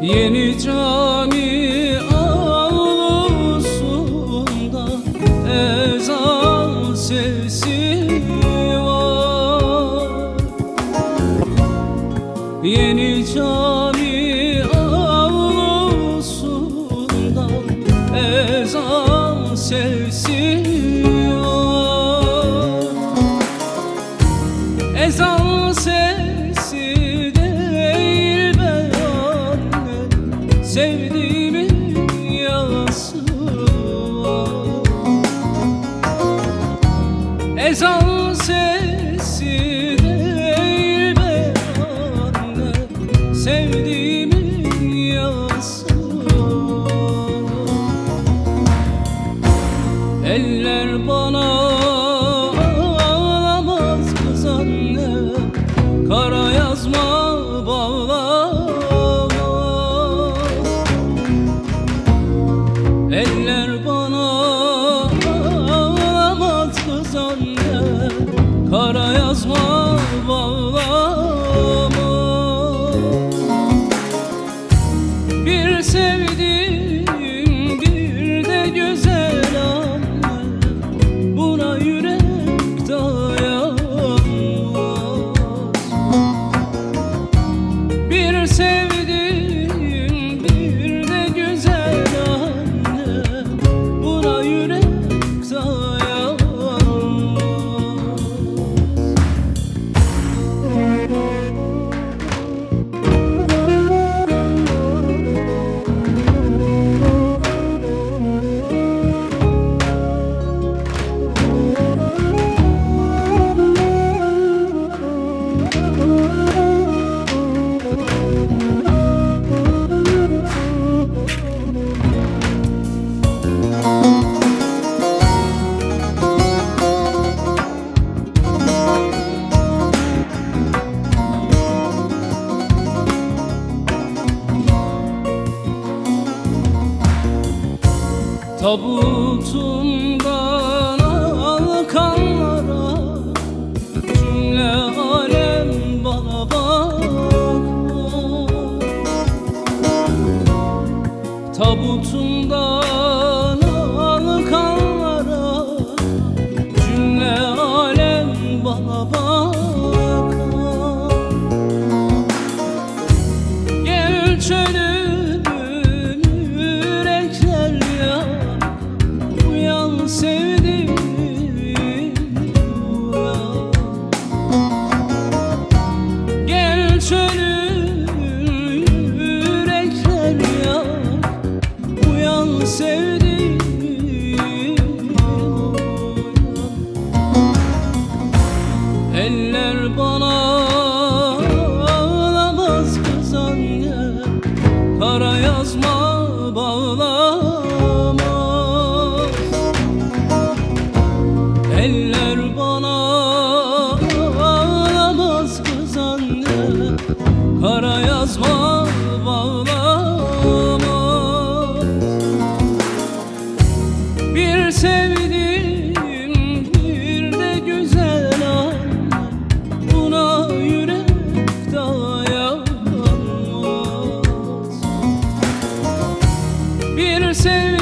Yeni cami avlusunda ezan sesi Eis a ânsia Tabutundan alkanlara Cümle alem bana bakmaz Tabutundan alkanlara Cümle alem bana bakmaz Kara yazma bağlar. sevdim